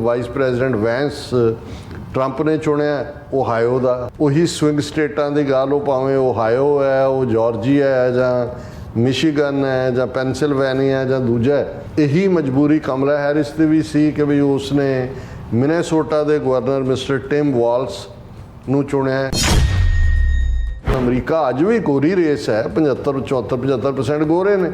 Vice president ਵੈਂਸ Trump ਨੇ ਚੁਣਿਆ ਓਹਾਇਓ ਦਾ। ਉਹੀ ਸਵਿੰਗ ਸਟੇਟਾਂ ਦੀ ਗੱਲ, ਉਹ ਭਾਵੇਂ ਓਹਾਇਓ ਹੈ, ਉਹ ਜਾਰਜੀਆ ਹੈ, ਜਾਂ ਮਿਸ਼ੀਗਨ ਹੈ, ਜਾਂ ਪੈਨਸਿਲਵੇਨੀਆ ਜਾਂ ਦੂਜਾ ਇਹੀ ਮਜਬੂਰੀ ਕਮਲਾ ਹੈਰਿਸ ਦੀ ਵੀ ਸੀ ਕਿ ਵੀ ਉਸਨੇ ਮਿਨੇਸੋਟਾ ਦੇ ਗਵਰਨਰ ਮਿਸਟਰ ਟਿਮ ਵਾਲਸ ਨੂੰ ਚੁਣਿਆ ਅਮਰੀਕਾ ਅੱਜ ਵੀ ਗੋਰੀ ਰੇਸ ਹੈ 75 74 75% ਗੋਰੇ ਨੇ।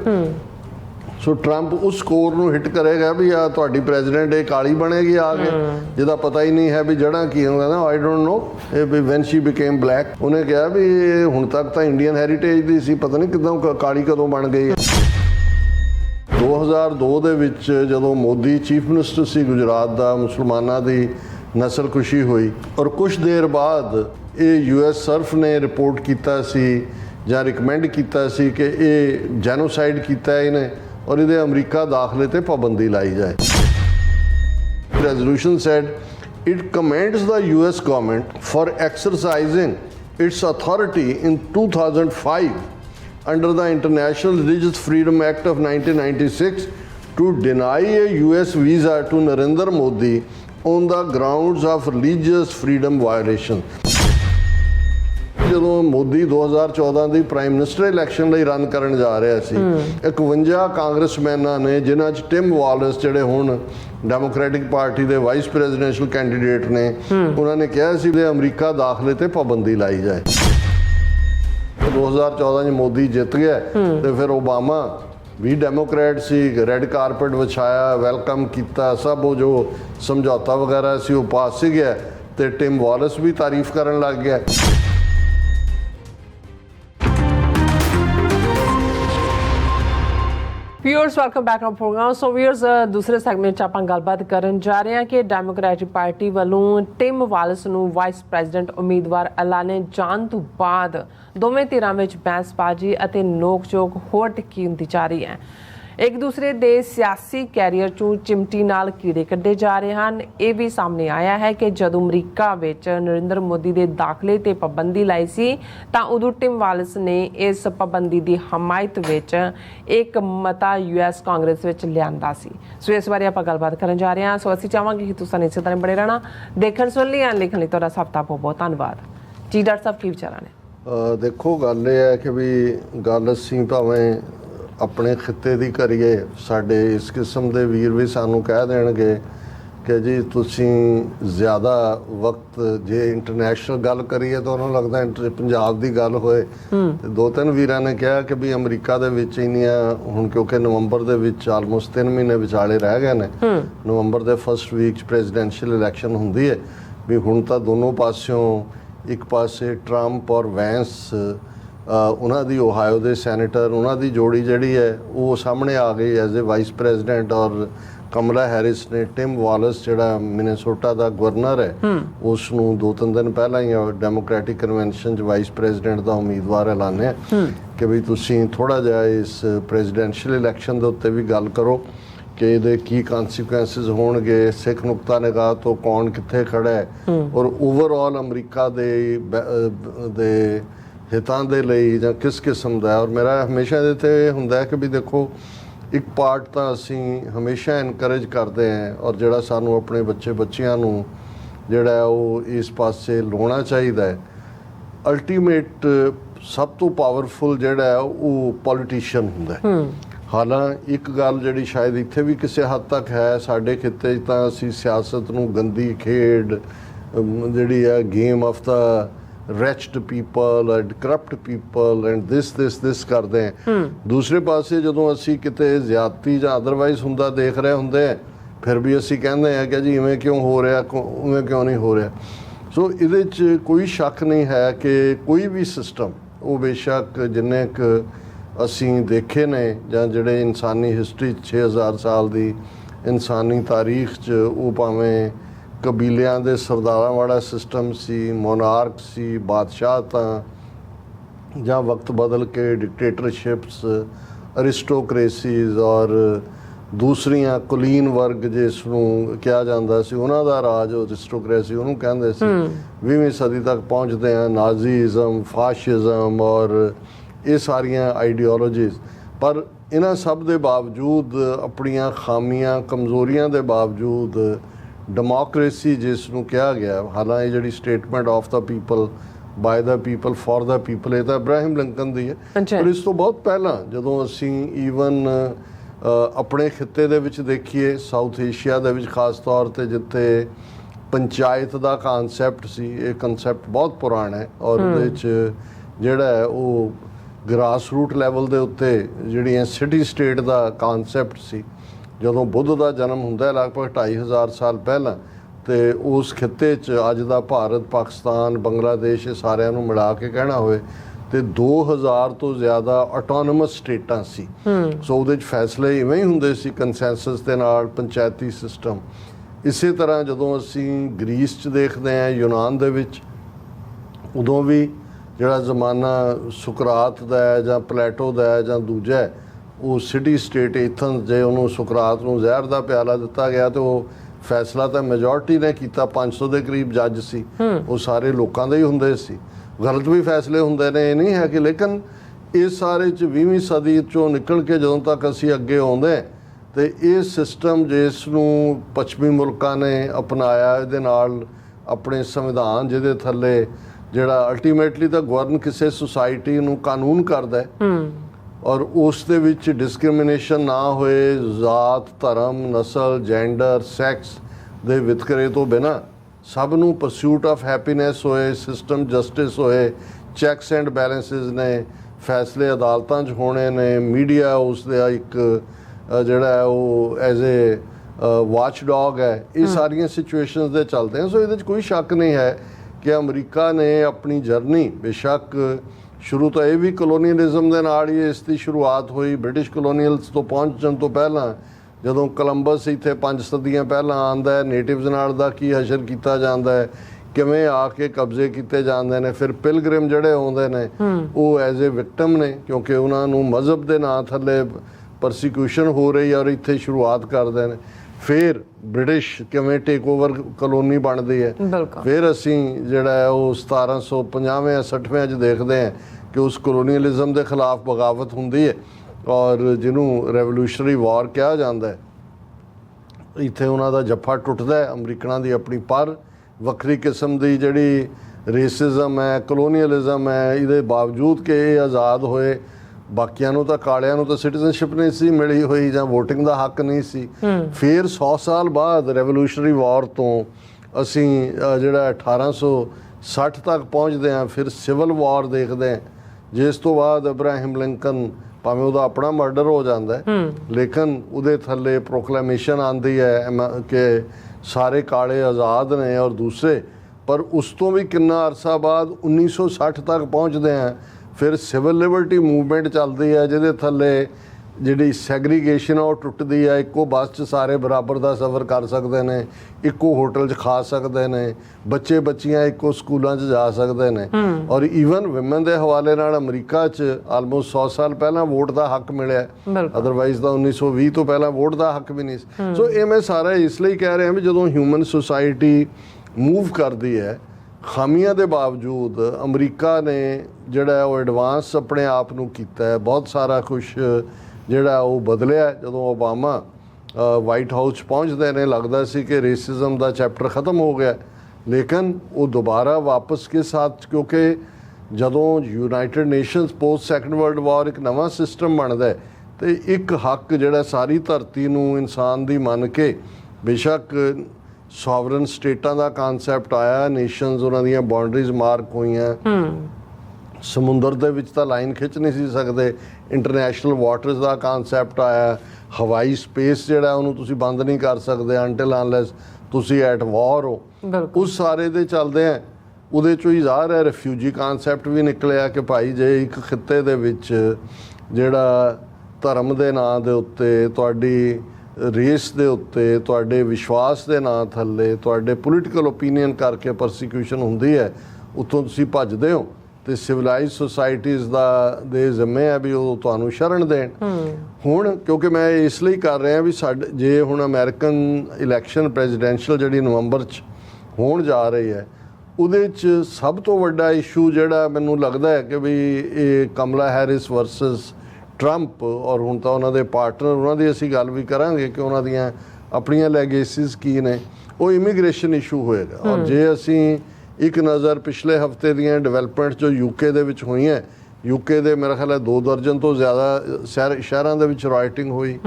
ਸੋ ਟਰੰਪ ਉਸ ਸਕੋਰ ਨੂੰ ਹਿੱਟ ਕਰੇਗਾ ਵੀ ਆ ਤੁਹਾਡੀ ਪ੍ਰੈਜ਼ੀਡੈਂਟ ਇਹ ਕਾਲੀ ਬਣੇਗੀ ਆ ਕੇ। ਜਿਹਦਾ ਪਤਾ ਹੀ ਨਹੀਂ ਹੈ ਵੀ ਜੜਾਂ ਕੀ ਹੁੰਦਾ ਨਾ ਆਈ ਡੋਨਟ ਨੋ ਇਹ ਵੀ ਵੈਨ ਸ਼ੀ ਬਿਕੇਮ ਬਲੈਕ ਉਹਨੇ ਕਿਹਾ ਵੀ ਹੁਣ ਤੱਕ ਤਾਂ ਇੰਡੀਅਨ ਹੈਰੀਟੇਜ ਦੀ ਸੀ ਪਤਾ ਨਹੀਂ ਕਿਦਾਂ ਕਾਲੀ ਕਦੋਂ ਬਣ ਗਈ ਹੈ। 2002 ਦੇ ਵਿੱਚ ਜਦੋਂ ਮੋਦੀ ਚੀਫ ਮਿਨਿਸਟਰ ਸੀ ਗੁਜਰਾਤ ਦਾ ਮੁਸਲਮਾਨਾਂ ਦੀ ਨਸਲਕੁਸ਼ੀ ਹੋਈ। ਔਰ ਕੁਝ ਦੇਰ ਬਾਅਦ ਇਹ ਯੂਐਸ ਸਰਫ ਨੇ ਰਿਪੋਰਟ ਕੀਤਾ ਸੀ ਜਾਂ ਰਿਕਮੈਂਡ ਕੀਤਾ ਸੀ ਕਿ ਇਹ ਜੈਨੋਸਾਈਡ ਕੀਤਾ ਇਹਨੇ। ਔਰ ਇਹਦੇ ਅਮਰੀਕਾ ਦਾਖਲੇ ਤੇ ਪਾਬੰਦੀ ਲਾਈ ਜਾਏ resolution said it commends the US government for exercising its authority in 2005 under the International Religious Freedom Act of 1996 to deny a US visa to Narendra Modi on the grounds of religious freedom violation. ਜਦੋਂ ਮੋਦੀ 2014 ਦੀ prime minister election ਲਈ run ਕਰਨ ਜਾ ਰਿਹਾ ਸੀ 51 ਕਾਂਗਰਸਮੈਨਾਂ ਨੇ ਜਿਨ੍ਹਾਂ 'ਚ Tim Walz ਜਿਹੜੇ ਹੁਣ ਡੈਮੋਕ੍ਰੈਟਿਕ ਪਾਰਟੀ ਦੇ ਵਾਈਸ ਪ੍ਰੈਜ਼ੀਡੈਂਸ਼ੀਅਲ ਕੈਂਡੀਡੇਟ ਨੇ ਉਹਨਾਂ ਨੇ ਕਿਹਾ ਸੀ ਕਿ ਅਮਰੀਕਾ ਦਾਖਲੇ ਤੇ ਪਾਬੰਦੀ ਲਾਈ ਜਾਏ। 2014 ਚ ਮੋਦੀ ਜਿੱਤ ਗਿਆ ਤੇ ਫਿਰ ਓਬਾਮਾ ਵੀ ਡੈਮੋਕ੍ਰੈਟ ਸੀ ਰੈੱਡ ਕਾਰਪਟ ਵਿਛਾਇਆ ਵੈਲਕਮ ਕੀਤਾ ਸਭ ਉਹ ਜੋ ਸਮਝੌਤਾ ਵਗੈਰਾ ਸੀ ਉਹ ਪਾਸ ਸੀ ਗਿਆ ਤੇ ਟਿਮ ਵਾਲਸ ਵੀ ਤਾਰੀਫ ਕਰਨ ਲੱਗ ਗਿਆ। Viewers welcome back on program so viewers ਦੂਸਰੇ ਸੈਗਮੈਂਟ 'ਚ ਆਪਾਂ ਗੱਲਬਾਤ ਕਰਨ ਜਾ ਰਹੇ ਹਾਂ ਕਿ ਡੈਮੋਕ੍ਰੈਟਿਕ ਪਾਰਟੀ ਵੱਲੋਂ ਟਿਮ ਵਾਲਸ ਨੂੰ ਵਾਈਸ ਪ੍ਰੈਜ਼ੀਡੈਂਟ ਉਮੀਦਵਾਰ ਐਲਾਨੇ ਜਾਣ ਤੋਂ ਬਾਅਦ ਦੋਵੇਂ ਧਿਰਾਂ ਵਿੱਚ ਬਹਿਸਬਾਜ਼ੀ ਅਤੇ ਨੋਕ-ਝੋਕ ਹੋਰ ਟਿੱਕੀ ਹੁੰਦੀ ਜਾ ਰਹੀ ਹੈ ਇੱਕ ਦੂਸਰੇ ਦੇ ਸਿਆਸੀ ਕੈਰੀਅਰ 'ਚੋਂ ਚਿਮਟੀ ਨਾਲ ਕੀੜੇ ਕੱਢੇ ਜਾ ਰਹੇ ਹਨ। ਇਹ ਵੀ ਸਾਹਮਣੇ ਆਇਆ ਹੈ ਕਿ ਜਦੋਂ ਅਮਰੀਕਾ ਵਿੱਚ ਨਰਿੰਦਰ ਮੋਦੀ ਦੇ ਦਾਖਲੇ ਤੇ ਪਾਬੰਦੀ ਲਾਈ ਸੀ, ਤਾਂ ਉਦੋਂ ਟਿਮ ਵਾਲਸ ਨੇ ਇਸ ਪਾਬੰਦੀ ਦੀ ਹਮਾਇਤ ਵਿੱਚ ਇੱਕ ਮਤਾ ਯੂਐਸ ਕਾਂਗਰਸ ਵਿੱਚ ਲਿਆਂਦਾ ਸੀ। ਸੋ ਇਸ ਬਾਰੇ ਆਪਾਂ ਗੱਲਬਾਤ ਕਰਨ ਜਾ ਰਹੇ ਹਾਂ। ਸੋ ਅਸੀਂ ਚਾਹਾਂਗੇ ਕਿ ਤੁਸੀਂ ਇਸੇ ਤਰ੍ਹਾਂ ਬੜੇ ਰਹਿਣਾ। ਦੇਖਣ ਸੁਣ ਲਈ ਐਂ ਲਿਖਣ ਲਈ ਤੁਹਾਡਾ ਸਭ ਦਾ ਬਹੁਤ ਬਹੁਤ ਧੰਨਵਾਦ। ਜੀ ਡਾਕਟਰ ਸਾਹਿਬ, ਕੀ ਵਿਚਾਰਾਂ ਨੇ? ਦੇਖੋ, ਗੱਲ ਇਹ ਹੈ ਕਿ ਵੀ ਗੱਲ ਅਸੀਂ ਭਾਵੇਂ ਆਪਣੇ ਖਿੱਤੇ ਦੀ ਕਰੀਏ ਸਾਡੇ ਇਸ ਕਿਸਮ ਦੇ ਵੀਰ ਵੀ ਸਾਨੂੰ ਕਹਿ ਦੇਣਗੇ ਕਿ ਜੀ ਤੁਸੀਂ ਜ਼ਿਆਦਾ ਵਕਤ ਜੇ ਇੰਟਰਨੈਸ਼ਨਲ ਗੱਲ ਕਰੀਏ ਤਾਂ ਉਹਨਾਂ ਲੱਗਦਾ ਇੰਟਰ- ਪੰਜਾਬ ਦੀ ਗੱਲ ਹੋਏ। ਤੇ ਦੋ ਤਿੰਨ ਵੀਰਾਂ ਨੇ ਕਿਹਾ ਕਿ ਵੀ ਅਮਰੀਕਾ ਦੇ ਵਿੱਚ ਇੰਨੀਆਂ ਹੁਣ ਕਿਉਂਕਿ ਨਵੰਬਰ ਦੇ ਵਿੱਚ ਆਲਮੋਸਟ 3 ਮਹੀਨੇ ਵਿਚਾਲੇ ਰਹਿ ਗਏ ਨੇ। ਨਵੰਬਰ ਦੇ ਫਸਟ ਵੀਕ ਚ ਪ੍ਰੈਜ਼ੀਡੈਂਸ਼ੀਅਲ ਇਲੈਕਸ਼ਨ ਹੁੰਦੀ ਹੈ ਵੀ ਹੁਣ ਤਾਂ ਦੋਨੋਂ ਪਾਸਿਓਂ ਇੱਕ ਪਾਸੇ ਟਰੰਪ ਔਰ ਵੈਂਸ ਉਹਨਾਂ ਦੀ ਓਹਾਇਓ ਦੇ ਸੈਨੇਟਰ ਉਹਨਾਂ ਦੀ ਜੋੜੀ ਜਿਹੜੀ ਹੈ ਉਹ ਸਾਹਮਣੇ ਆ ਗਈ ਐਜ਼ ਅ ਵਾਈਸ ਪ੍ਰੈਜ਼ੀਡੈਂਟ ਔਰ ਕਮਲਾ ਹੈਰਿਸ ਨੇ ਟਿਮ ਵਾਲਸ ਜਿਹੜਾ ਮਿਨੇਸੋਟਾ ਦਾ ਗਵਰਨਰ ਹੈ ਉਸ ਨੂੰ ਦੋ ਤਿੰਨ ਦਿਨ ਪਹਿਲਾਂ ਹੀ ਡੈਮੋਕ੍ਰੈਟਿਕ ਕਨਵੈਨਸ਼ਨ 'ਚ ਵਾਈਸ ਪ੍ਰੈਜ਼ੀਡੈਂਟ ਦਾ ਉਮੀਦਵਾਰ ਐਲਾਨਿਆ। ਕਿ ਵੀ ਤੁਸੀਂ ਥੋੜਾ ਜਿਹਾ ਇਸ ਪ੍ਰੈਜ਼ੀਡੈਂਸ਼ੀਅਲ ਇਲੈਕਸ਼ਨ ਦੇ ਉੱਤੇ ਵੀ ਗੱਲ ਕਰੋ ਕਿ ਇਹਦੇ ਕੀ ਕਨਸੀਕੁਐਂਸਸ ਹੋਣਗੇ ਸਿੱਖ ਨੁਕਤਾ ਨਿਗਾਹ ਤੋਂ ਕੌਣ ਕਿੱਥੇ ਖੜਾ ਹੈ। ਔਰ ਓਵਰਆਲ ਅਮਰੀਕਾ ਦੇ ਦੇ ਹਿੱਤਾਂ ਦੇ ਲਈ ਜਾਂ ਕਿਸ ਕਿਸਮ ਦਾ। ਔਰ ਮੇਰਾ ਹਮੇਸ਼ਾ ਇਹਦੇ ਤੇ ਹੁੰਦਾ ਹੈ ਕਿ ਵੀ ਦੇਖੋ ਇੱਕ ਪਾਰਟ ਤਾਂ ਅਸੀਂ ਹਮੇਸ਼ਾ ਐਨਕਰੇਜ ਕਰਦੇ ਹਾਂ ਔਰ ਜਿਹੜਾ ਸਾਨੂੰ ਆਪਣੇ ਬੱਚੇ ਬੱਚਿਆਂ ਨੂੰ ਜਿਹੜਾ ਉਹ ਇਸ ਪਾਸੇ ਲਾਉਣਾ ਚਾਹੀਦਾ ਹੈ। ਅਲਟੀਮੇਟ ਸਭ ਤੋਂ ਪਾਵਰਫੁਲ ਜਿਹੜਾ ਉਹ ਪੋਲੀਟੀਸ਼ੀਅਨ ਹੁੰਦਾ ਹੈ। ਹਾਲਾਂ ਇੱਕ ਗੱਲ ਜਿਹੜੀ ਸ਼ਾਇਦ ਇੱਥੇ ਵੀ ਕਿਸੇ ਹੱਦ ਤੱਕ ਹੈ ਸਾਡੇ ਖਿੱਤੇ 'ਚ ਤਾਂ ਅਸੀਂ ਸਿਆਸਤ ਨੂੰ ਗੰਦੀ ਖੇਡ ਜਿਹੜੀ ਹੈ game of the wretched people and corrupt people and this this this ਕਰਦੇ ਹਾਂ। ਦੂਸਰੇ ਪਾਸੇ ਜਦੋਂ ਅਸੀਂ ਕਿਤੇ ਜ਼ਿਆਦਤੀ ਜਾਂ ਅਦਰਵਾਈਜ਼ ਹੁੰਦਾ ਦੇਖ ਰਹੇ ਹੁੰਦੇ ਆ ਫਿਰ ਵੀ ਅਸੀਂ ਕਹਿੰਦੇ ਆ ਕਿ ਜੀ ਇਵੇਂ ਕਿਉਂ ਹੋ ਰਿਹਾ ਉਵੇਂ ਕਿਉਂ ਨਹੀਂ ਹੋ ਰਿਹਾ। ਸੋ ਇਹਦੇ 'ਚ ਕੋਈ ਸ਼ੱਕ ਨਹੀਂ ਹੈ ਕਿ ਕੋਈ ਵੀ ਸਿਸਟਮ ਉਹ ਬੇਸ਼ੱਕ ਜਿੰਨੇ ਕੁ ਅਸੀਂ ਦੇਖੇ ਨੇ ਜਾਂ ਜਿਹੜੇ ਇਨਸਾਨੀ ਹਿਸਟਰੀ 'ਚ 6000 ਸਾਲ ਦੀ ਇਨਸਾਨੀ ਤਾਰੀਖ 'ਚ ਉਹ ਭਾਵੇਂ ਕਬੀਲਿਆਂ ਦੇ ਸਰਦਾਰਾਂ ਵਾਲਾ ਸਿਸਟਮ ਸੀ ਮੋਨਾਰਕ ਸੀ ਬਾਦਸ਼ਾਹ ਤਾਂ ਜਾਂ ਵਕਤ ਬਦਲ ਕੇ ਡਿਕਟੇਟਰਸ਼ਿਪਸ ਅਰਿਸਟੋਕ੍ਰੇਸੀਜ਼ ਔਰ ਦੂਸਰੀਆਂ ਕੁਲੀਨ ਵਰਗ ਜਿਸ ਨੂੰ ਕਿਹਾ ਜਾਂਦਾ ਸੀ ਉਹਨਾਂ ਦਾ ਰਾਜ ਅਰਿਸਟੋਕ੍ਰੇਸੀ ਉਹਨੂੰ ਕਹਿੰਦੇ ਸੀ। 20ਵੀਂ ਸਦੀ ਤੱਕ ਪਹੁੰਚਦੇ ਆ ਨਾਜ਼ੀਜ਼ਮ ਫਾਸ਼ਿਜ਼ਮ ਔਰ ਇਹ ਸਾਰੀਆਂ ਆਈਡੀਓਲੋਜੀਜ਼ ਪਰ ਇਹਨਾਂ ਸਭ ਦੇ ਬਾਵਜੂਦ ਆਪਣੀਆਂ ਖਾਮੀਆਂ ਕਮਜ਼ੋਰੀਆਂ ਦੇ ਬਾਵਜੂਦ ਡੈਮੋਕ੍ਰੇਸੀ ਜਿਸ ਨੂੰ ਕਿਹਾ ਗਿਆ ਹਾਲਾਂ ਇਹ ਜਿਹੜੀ statement of the people by the people for the people ਇਹ ਤਾਂ ਇਬਰਾਹਿਮ ਲਿੰਕਨ ਦੀ ਹੈ। ਪਰ ਇਸ ਤੋਂ ਬਹੁਤ ਪਹਿਲਾਂ ਜਦੋਂ ਅਸੀਂ ਈਵਨ ਆਪਣੇ ਖਿੱਤੇ ਦੇ ਵਿੱਚ ਦੇਖੀਏ ਸਾਊਥ ਏਸ਼ੀਆ ਦੇ ਵਿੱਚ ਖਾਸ ਤੌਰ ਤੇ ਜਿੱਥੇ ਪੰਚਾਇਤ ਦਾ ਕਨਸੈਪਟ ਸੀ ਇਹ ਕਨਸੈਪਟ ਬਹੁਤ ਪੁਰਾਣਾ ਹੈ ਔਰ ਉਹਦੇ ਚ ਜਿਹੜਾ ਹੈ ਉਹ ਗ੍ਰਾਸ ਰੂਟ ਲੈਵਲ ਦੇ ਉੱਤੇ ਜਿਹੜੀਆਂ ਸਿਟੀ ਸਟੇਟ ਦਾ ਕਨਸੈਪਟ ਸੀ ਜਦੋਂ ਬੁੱਧ ਦਾ ਜਨਮ ਹੁੰਦਾ ਹੈ ਲਗਭਗ 2500 ਸਾਲ ਪਹਿਲਾਂ ਤੇ ਉਸ ਖਿੱਤੇ 'ਚ ਅੱਜ ਦਾ ਭਾਰਤ ਪਾਕਿਸਤਾਨ ਬੰਗਲਾਦੇਸ਼ ਇਹ ਸਾਰਿਆਂ ਨੂੰ ਮਿਲਾ ਕੇ ਕਹਿਣਾ ਹੋਵੇ ਤੇ 2000 ਤੋਂ ਜ਼ਿਆਦਾ ਆਟੋਨਮਸ ਸਟੇਟਾਂ ਸੀ। ਸੋ ਉਹਦੇ 'ਚ ਫੈਸਲੇ ਇਵੇਂ ਹੀ ਹੁੰਦੇ ਸੀ ਕੰਸੈਂਸਸ ਦੇ ਨਾਲ ਪੰਚਾਇਤੀ ਸਿਸਟਮ ਇਸੇ ਤਰ੍ਹਾਂ ਜਦੋਂ ਅਸੀਂ ਗ੍ਰੀਸ 'ਚ ਦੇਖਦੇ ਹਾਂ ਯੂਨਾਨ ਦੇ ਵਿੱਚ ਉਦੋਂ ਵੀ ਜਿਹੜਾ ਜ਼ਮਾਨਾ ਸੁਕਰਾਤ ਦਾ ਹੈ ਜਾਂ ਪਲੇਟੋ ਦਾ ਹੈ ਜਾਂ ਦੂਜਾ ਹੈ ਉਹ ਸਿਟੀ ਸਟੇਟ ਇਥਨ ਜੇ ਉਹਨੂੰ ਸੁਕਰਾਤ ਨੂੰ ਜ਼ਹਿਰ ਦਾ ਪਿਆਲਾ ਦਿੱਤਾ ਗਿਆ ਤੇ ਉਹ ਫੈਸਲਾ ਤਾਂ ਮੈਜੋਰਟੀ ਨੇ ਕੀਤਾ 500 ਦੇ ਕਰੀਬ ਜੱਜ ਸੀ। ਉਹ ਸਾਰੇ ਲੋਕਾਂ ਦੇ ਹੀ ਹੁੰਦੇ ਸੀ। ਗਲਤ ਵੀ ਫੈਸਲੇ ਹੁੰਦੇ ਨੇ ਇਹ ਨਹੀਂ ਹੈ ਕਿ ਲੇਕਿਨ ਇਸ ਸਾਰੇ ਚ 20ਵੀਂ ਸਦੀ ਚੋਂ ਨਿਕਲ ਕੇ ਜਦੋਂ ਤੱਕ ਅਸੀਂ ਅੱਗੇ ਆਉਂਦੇ ਤੇ ਇਹ ਸਿਸਟਮ ਜਿਸ ਨੂੰ ਪੱਛਮੀ ਮੁਲਕਾਂ ਨੇ ਅਪਣਾਇਆ ਇਹਦੇ ਨਾਲ ਆਪਣੇ ਸੰਵਿਧਾਨ ਜਿਹਦੇ ਥੱਲੇ ਜਿਹੜਾ ਅਲਟੀਮੇਟਲੀ ਤਾਂ ਗਵਰਨ ਕਿਸੇ ਸੁਸਾਇਟੀ ਨੂੰ ਕਾਨੂੰਨ ਕਰਦਾ ਹੈ। ਔਰ ਉਸ ਦੇ ਵਿੱਚ ਡਿਸਕ੍ਰਿਮੀਨੇਸ਼ਨ ਨਾ ਹੋਏ ਜ਼ਾਤ ਧਰਮ ਨਸਲ ਜੈਂਡਰ ਸੈਕਸ ਦੇ ਵਿਤਕਰੇ ਤੋਂ ਬਿਨਾ ਸਭ ਨੂੰ ਪਰਸੂਟ ਆਫ ਹੈਪੀਨੈਸ ਹੋਏ ਸਿਸਟਮ ਜਸਟਿਸ ਹੋਏ ਚੈਕਸ ਐਂਡ ਬੈਲੈਂਸਸ ਨੇ ਫੈਸਲੇ ਅਦਾਲਤਾਂ 'ਚ ਹੋਣੇ ਨੇ ਮੀਡੀਆ ਉਸ ਦਾ ਇੱਕ ਅ, ਜਿਹੜਾ ਹੈ ਉਹ ਐਜ਼ ਏ ਵਾਚ ਡੌਗ ਹੈ। ਇਹ ਸਾਰੀਆਂ ਸਿਚੁਏਸ਼ਨਸ ਦੇ ਚੱਲਦੇ ਹਨ ਸੋ ਇਹਦੇ 'ਚ ਕੋਈ ਸ਼ੱਕ ਨਹੀਂ ਹੈ ਕਿ ਅਮਰੀਕਾ ਨੇ ਆਪਣੀ ਜਰਨੀ ਬੇਸ਼ੱਕ ਸ਼ੁਰੂ ਤੋਂ ਇਹ ਵੀ ਕਲੋਨੀਅਲਿਜ਼ਮ ਦੇ ਨਾਲ ਹੀ ਇਸ ਦੀ ਸ਼ੁਰੂਆਤ ਹੋਈ। ਬ੍ਰਿਟਿਸ਼ ਕਲੋਨੀਅਲਸ ਤੋਂ ਪਹੁੰਚਣ ਤੋਂ ਪਹਿਲਾਂ ਜਦੋਂ ਕੋਲੰਬਸ ਇੱਥੇ ਪੰਜ ਸਦੀਆਂ ਪਹਿਲਾਂ ਆਂਦਾ ਹੈ ਨੇਟਿਵਸ ਨਾਲ ਦਾ ਕੀ ਹਸ਼ਰ ਕੀਤਾ ਜਾਂਦਾ ਹੈ ਕਿਵੇਂ ਆ ਕੇ ਕਬਜ਼ੇ ਕੀਤੇ ਜਾਂਦੇ ਨੇ ਫਿਰ ਪਿਲਗ੍ਰਿਮ ਜਿਹੜੇ ਆਉਂਦੇ ਨੇ ਉਹ ਐਜ਼ ਅ ਵਿਕਟਮ ਨੇ ਕਿਉਂਕਿ ਉਹਨਾਂ ਨੂੰ ਮਜ਼ਹਬ ਦੇ ਨਾਂ ਥੱਲੇ ਪਰਸੀਕਿਊਸ਼ਨ ਹੋ ਰਹੀ ਹੈ ਔਰ ਇੱਥੇ ਸ਼ੁਰੂਆਤ ਕਰਦੇ ਨੇ। ਫਿਰ ਬ੍ਰਿਟਿਸ਼ ਕਿਵੇਂ ਟੇਕ ਓਵਰ ਕਲੋਨੀ ਬਣਦੀ ਹੈ? ਫਿਰ ਅਸੀਂ ਜਿਹੜਾ ਹੈ ਉਹ 1750 60ਵੇਂ ਚ ਦੇਖਦੇ ਹਾਂ ਕਿ ਉਸ ਕਲੋਨੀਅਲਿਜ਼ਮ ਦੇ ਖਿਲਾਫ ਬਗਾਵਤ ਹੁੰਦੀ ਹੈ ਔਰ ਜਿਹਨੂੰ ਰੈਵੋਲੂਸ਼ਨਰੀ ਵਾਰ ਕਿਹਾ ਜਾਂਦਾ ਹੈ। ਇੱਥੇ ਉਹਨਾਂ ਦਾ ਜੱਫਾ ਟੁੱਟਦਾ ਹੈ ਅਮਰੀਕਨਾਂ ਦੀ ਆਪਣੀ ਪਰ ਵੱਖਰੀ ਕਿਸਮ ਦੀ ਜਿਹੜੀ ਰੇਸਿਜ਼ਮ ਹੈ ਕਲੋਨੀਅਲਿਜ਼ਮ ਹੈ ਇਹਦੇ ਬਾਵਜੂਦ ਕਿ ਇਹ ਆਜ਼ਾਦ ਹੋਏ ਬਾਕੀਆਂ ਨੂੰ ਤਾਂ ਕਾਲਿਆਂ ਨੂੰ ਤਾਂ ਸਿਟੀਜ਼ਨਸ਼ਿਪ ਨਹੀਂ ਸੀ ਮਿਲੀ ਹੋਈ ਜਾਂ VOTING ਦਾ ਹੱਕ ਨਹੀਂ ਸੀ। ਫਿਰ 100 ਸਾਲ ਬਾਅਦ ਰੈਵੋਲੂਸ਼ਨਰੀ ਵਾਰ ਤੋਂ ਅਸੀਂ ਜਿਹੜਾ 1860 ਤੱਕ ਪਹੁੰਚਦੇ ਹਾਂ ਫਿਰ ਸਿਵਲ ਵਾਰ ਦੇਖਦੇ ਹਾਂ। ਜਿਸ ਤੋਂ ਬਾਅਦ ਇਬਰਾਹਿਮ ਲਿੰਕਨ ਭਾਵੇਂ ਉਹਦਾ ਆਪਣਾ ਮਰਡਰ ਹੋ ਜਾਂਦਾ ਹੈ ਲੇਕਿਨ ਉਹਦੇ ਥੱਲੇ ਪ੍ਰੋਕਲੇਮੇਸ਼ਨ ਆਂਦੀ ਹੈ ਕਿ ਸਾਰੇ ਕਾਲੇ ਆਜ਼ਾਦ ਨੇ ਔਰ ਦੂਸਰੇ। ਪਰ ਉਸ ਤੋਂ ਵੀ ਕਿੰਨਾ ਅਰਸਾ ਬਾਅਦ 1960 ਤੱਕ ਪਹੁੰਚਦੇ ਹਾਂ ਫਿਰ ਸਿਵਲ ਲਿਬਰਟੀ ਮੂਵਮੈਂਟ ਚੱਲਦੀ ਹੈ ਜਿਹਦੇ ਥੱਲੇ ਜਿਹੜੀ ਸੈਗਰੀਗੇਸ਼ਨ ਆ ਉਹ ਟੁੱਟਦੀ ਹੈ ਇੱਕੋ ਬੱਸ 'ਚ ਸਾਰੇ ਬਰਾਬਰ ਦਾ ਸਫ਼ਰ ਕਰ ਸਕਦੇ ਨੇ ਇੱਕੋ ਹੋਟਲ 'ਚ ਖਾ ਸਕਦੇ ਨੇ ਬੱਚੇ ਬੱਚੀਆਂ ਇੱਕੋ ਸਕੂਲਾਂ 'ਚ ਜਾ ਸਕਦੇ ਨੇ। ਔਰ ਈਵਨ ਔਮਨ ਦੇ ਹਵਾਲੇ ਨਾਲ ਅਮਰੀਕਾ 'ਚ ਆਲਮੋਸਟ 100 ਸਾਲ ਪਹਿਲਾਂ ਵੋਟ ਦਾ ਹੱਕ ਮਿਲਿਆ। ਅਦਰਵਾਈਜ਼ ਤਾਂ 1920 ਤੋਂ ਪਹਿਲਾਂ ਵੋਟ ਦਾ ਹੱਕ ਵੀ ਨਹੀਂ ਸੀ। ਸੋ ਇਹ ਮੈਂ ਸਾਰਾ ਇਸ ਲਈ ਕਹਿ ਰਿਹਾ ਵੀ ਜਦੋਂ ਹਿਊਮਨ ਸੁਸਾਇਟੀ ਮੂਵ ਕਰਦੀ ਹੈ ਖਾਮੀਆਂ ਦੇ ਬਾਵਜੂਦ ਅਮਰੀਕਾ ਨੇ ਜਿਹੜਾ ਉਹ ਐਡਵਾਂਸ ਆਪਣੇ ਆਪ ਨੂੰ ਕੀਤਾ ਹੈ। ਬਹੁਤ ਸਾਰਾ ਕੁਝ ਜਿਹੜਾ ਉਹ ਬਦਲਿਆ ਜਦੋਂ ਓਬਾਮਾ ਵਾਈਟ ਹਾਊਸ 'ਚ ਪਹੁੰਚਦੇ ਨੇ, ਲੱਗਦਾ ਸੀ ਕਿ ਰੇਸਿਜ਼ਮ ਦਾ ਚੈਪਟਰ ਖਤਮ ਹੋ ਗਿਆ। ਲੇਕਿਨ ਉਹ ਦੁਬਾਰਾ ਵਾਪਸ ਕੇ ਸਾਥ ਕਿਉਂਕਿ ਜਦੋਂ United Nations post second world war ਇੱਕ ਨਵਾਂ ਸਿਸਟਮ ਬਣਦਾ ਹੈ, ਤੇ ਇੱਕ ਹੱਕ ਜਿਹੜਾ ਸਾਰੀ ਧਰਤੀ ਨੂੰ ਇਨਸਾਨ ਦੀ ਮੰਨ ਕੇ ਬੇਸ਼ੱਕ ਸੋਵਰਨ ਸਟੇਟਾਂ ਦਾ ਕਨਸੈਪਟ ਆਇਆ ਨੇਸ਼ਨਸ ਉਹਨਾਂ ਦੀਆਂ ਬਾਉਂਡਰੀਜ਼ ਮਾਰਕ ਹੋਈਆਂ। ਸਮੁੰਦਰ ਦੇ ਵਿੱਚ ਤਾਂ ਲਾਈਨ ਖਿੱਚ ਨਹੀਂ ਸੀ ਸਕਦੇ। ਇੰਟਰਨੈਸ਼ਨਲ ਵਾਟਰਸ ਦਾ ਕਨਸੈਪਟ ਆਇਆ। ਹਵਾਈ ਸਪੇਸ ਜਿਹੜਾ ਉਹਨੂੰ ਤੁਸੀਂ ਬੰਦ ਨਹੀਂ ਕਰ ਸਕਦੇ ਅੰਟਿਲ ਅਨਲੈਸ ਤੁਸੀਂ ਐਟ ਵਾਰ ਹੋ। ਉਸ ਸਾਰੇ ਦੇ ਚੱਲਦੇ ਆ। ਉਹਦੇ ਚੋਂ ਹੀ ਜ਼ਾਹਰ ਹੈ ਰਿਫਿਊਜੀ ਕਨਸੈਪਟ ਵੀ ਨਿਕਲਿਆ ਕਿ ਭਾਈ ਜੇ ਇੱਕ ਖਿੱਤੇ ਦੇ ਵਿੱਚ ਜਿਹੜਾ ਧਰਮ ਦੇ ਨਾਂ ਦੇ ਉੱਤੇ ਤੁਹਾਡੀ ਰੇਸ ਦੇ ਉੱਤੇ ਤੁਹਾਡੇ ਵਿਸ਼ਵਾਸ ਦੇ ਨਾਂ ਥੱਲੇ ਤੁਹਾਡੇ ਪੋਲੀਟੀਕਲ ਓਪੀਨੀਅਨ ਕਰਕੇ ਪਰਸੀਕਿਊਸ਼ਨ ਹੁੰਦੀ ਹੈ ਉੱਥੋਂ ਤੁਸੀਂ ਭੱਜਦੇ ਹੋ ਤੇ ਸਿਵਲਾਈਜ਼ ਸੁਸਾਇਟੀਜ਼ ਦਾ ਦੇ ਜ਼ਿੰਮੇ ਹੈ ਵੀ ਉਹ ਤੁਹਾਨੂੰ ਸ਼ਰਨ ਦੇਣ। ਹੁਣ ਕਿਉਂਕਿ ਮੈਂ ਇਸ ਲਈ ਕਰ ਰਿਹਾ ਵੀ ਸਾਡੇ ਜੇ ਹੁਣ ਅਮਰੀਕਨ ਇਲੈਕਸ਼ਨ ਪ੍ਰੈਜ਼ੀਡੈਂਸ਼ੀਅਲ ਜਿਹੜੀ ਨਵੰਬਰ ਚ ਹੋਣ ਜਾ ਰਹੀ ਹੈ ਉਹਦੇ ਚ ਸਭ ਤੋਂ ਵੱਡਾ ਇਸ਼ੂ ਜਿਹੜਾ ਮੈਨੂੰ ਲੱਗਦਾ ਹੈ ਕਿ ਵੀ ਇਹ ਕਮਲਾ ਹੈਰਿਸ ਵਰਸਸ ਟਰੰਪ ਔਰ ਹੁਣ ਤਾਂ ਉਹਨਾਂ ਦੇ ਪਾਰਟਨਰ ਉਹਨਾਂ ਦੀ ਅਸੀਂ ਗੱਲ ਵੀ ਕਰਾਂਗੇ ਕਿ ਉਹਨਾਂ ਦੀਆਂ ਆਪਣੀਆਂ ਲੈਗੇਸੀਜ਼ ਕੀ ਨੇ। ਉਹ ਇਮੀਗ੍ਰੇਸ਼ਨ ਇਸ਼ੂ ਹੋਏਗਾ। ਔਰ ਜੇ ਅਸੀਂ ਇੱਕ ਨਜ਼ਰ ਪਿਛਲੇ ਹਫ਼ਤੇ ਦੀਆਂ ਡਿਵੈਲਪਮੈਂਟ ਜੋ ਯੂਕੇ ਦੇ ਵਿੱਚ ਹੋਈਆਂ ਯੂਕੇ ਦੇ ਮੇਰੇ ਖਿਆਲ ਹੈ ਦੋ ਦਰਜਨ ਤੋਂ ਜ਼ਿਆਦਾ ਸ਼ਹਿਰ ਸ਼ਹਿਰਾਂ ਦੇ ਵਿੱਚ ਰਾਈਟਿੰਗ ਹੋਈ।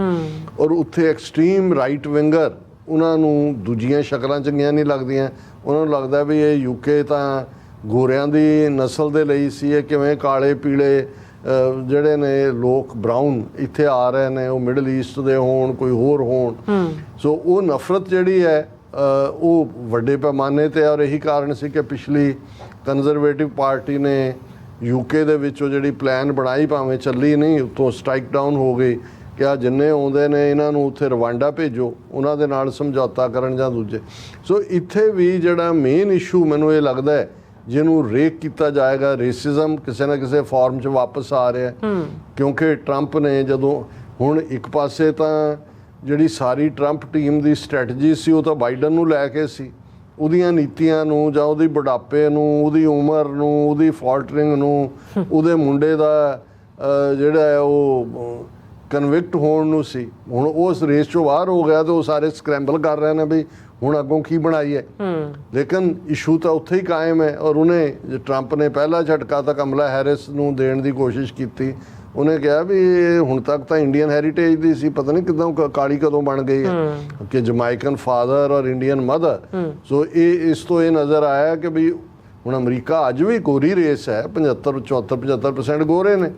ਔਰ ਉੱਥੇ ਐਕਸਟ੍ਰੀਮ ਰਾਈਟ ਵਿੰਗਰ ਉਹਨਾਂ ਨੂੰ ਦੂਜੀਆਂ ਸ਼ਕਲਾਂ ਚੰਗੀਆਂ ਨਹੀਂ ਲੱਗਦੀਆਂ। ਉਹਨਾਂ ਨੂੰ ਲੱਗਦਾ ਵੀ ਇਹ ਯੂਕੇ ਤਾਂ ਗੋਰਿਆਂ ਦੀ ਨਸਲ ਦੇ ਲਈ ਸੀ ਇਹ ਕਿਵੇਂ ਕਾਲੇ ਪੀਲੇ ਜਿਹੜੇ ਨੇ ਲੋਕ ਬ੍ਰਾਊਨ ਇੱਥੇ ਆ ਰਹੇ ਨੇ ਉਹ ਮਿਡਲ ਈਸਟ ਦੇ ਹੋਣ ਕੋਈ ਹੋਰ ਹੋਣ। ਸੋ ਉਹ ਨਫ਼ਰਤ ਜਿਹੜੀ ਹੈ ਉਹ ਵੱਡੇ ਪੈਮਾਨੇ ਤੇ ਔਰ ਇਹੀ ਕਾਰਨ ਸੀ ਕਿ ਪਿਛਲੀ ਕੰਜ਼ਰਵੇਟਿਵ ਪਾਰਟੀ ਨੇ ਯੂਕੇ ਦੇ ਵਿੱਚ ਉਹ ਜਿਹੜੀ ਪਲਾਨ ਬਣਾਈ ਭਾਵੇਂ ਚੱਲੀ ਨਹੀਂ ਉਤੋਂ ਸਟ੍ਰਾਈਕ ਡਾਊਨ ਹੋ ਗਈ ਕਿ ਆ ਜਿੰਨੇ ਆਉਂਦੇ ਨੇ ਇਹਨਾਂ ਨੂੰ ਉੱਥੇ ਰਵਾਂਡਾ ਭੇਜੋ ਉਹਨਾਂ ਦੇ ਨਾਲ ਸਮਝੌਤਾ ਕਰਨ ਜਾਂ ਦੂਜੇ। ਸੋ ਇੱਥੇ ਵੀ ਜਿਹੜਾ ਮੇਨ ਇਸ਼ੂ ਮੈਨੂੰ ਇਹ ਲੱਗਦਾ ਹੈ ਜਿਹਨੂੰ ਰੇਕ ਕੀਤਾ ਜਾਏਗਾ ਰੇਸਿਜ਼ਮ ਕਿਸੇ ਨਾ ਕਿਸੇ ਫਾਰਮ 'ਚ ਵਾਪਸ ਆ ਰਿਹਾ ਕਿਉਂਕਿ ਟਰੰਪ ਨੇ ਜਦੋਂ ਹੁਣ ਇੱਕ ਪਾਸੇ ਤਾਂ ਜਿਹੜੀ ਸਾਰੀ ਟਰੰਪ ਟੀਮ ਦੀ ਸਟ੍ਰੈਟਜੀ ਸੀ ਉਹ ਤਾਂ ਬਾਈਡਨ ਨੂੰ ਲੈ ਕੇ ਸੀ। ਉਹਦੀਆਂ ਨੀਤੀਆਂ ਨੂੰ ਜਾਂ ਉਹਦੀ ਬੁਢਾਪੇ ਨੂੰ ਉਹਦੀ ਉਮਰ ਨੂੰ ਉਹਦੀ ਫਾਲਟਰਿੰਗ ਨੂੰ ਉਹਦੇ ਮੁੰਡੇ ਦਾ ਜਿਹੜਾ ਉਹ ਕਨਵਿਕਟ ਹੋਣ ਨੂੰ ਸੀ। ਹੁਣ ਉਸ ਰੇਸ ਚੋਂ ਬਾਹਰ ਹੋ ਗਿਆ ਤੇ ਉਹ ਸਾਰੇ ਸਕ੍ਰੈਂਬਲ ਕਰ ਰਹੇ ਨੇ ਵੀ ਹੁਣ ਅੱਗੋਂ ਕੀ ਬਣਾਈਏ ਲੇਕਿਨ ਇਸ਼ੂ ਤਾਂ ਉੱਥੇ ਹੀ ਕਾਇਮ ਹੈ ਔਰ ਉਹਨੇ ਟਰੰਪ ਨੇ ਪਹਿਲਾ ਝਟਕਾ ਤਾਂ ਕਮਲਾ ਹੈਰਿਸ ਨੂੰ ਦੇਣ ਦੀ ਕੋਸ਼ਿਸ਼ ਕੀਤੀ। ਉਹਨੇ ਕਿਹਾ ਵੀ ਹੁਣ ਤੱਕ ਤਾਂ ਇੰਡੀਅਨ ਹੈਰੀਟੇਜ ਦੀ ਸੀ ਪਤਾ ਨਹੀਂ ਕਿਦਾਂ ਕਾਲੀ ਕਦੋਂ ਬਣ ਗਈ ਹੈ। ਕਿ ਜਮਾਈਕਨ ਫਾਦਰ ਔਰ ਇੰਡੀਅਨ ਮਦਰ ਸੋ ਇਹ ਇਸ ਤੋਂ ਇਹ ਨਜ਼ਰ ਆਇਆ ਕਿ ਵੀ ਹੁਣ ਅਮਰੀਕਾ ਅੱਜ ਵੀ ਗੋਰੀ ਰੇਸ ਹੈ 75 74 75% ਗੋਰੇ ਨੇ।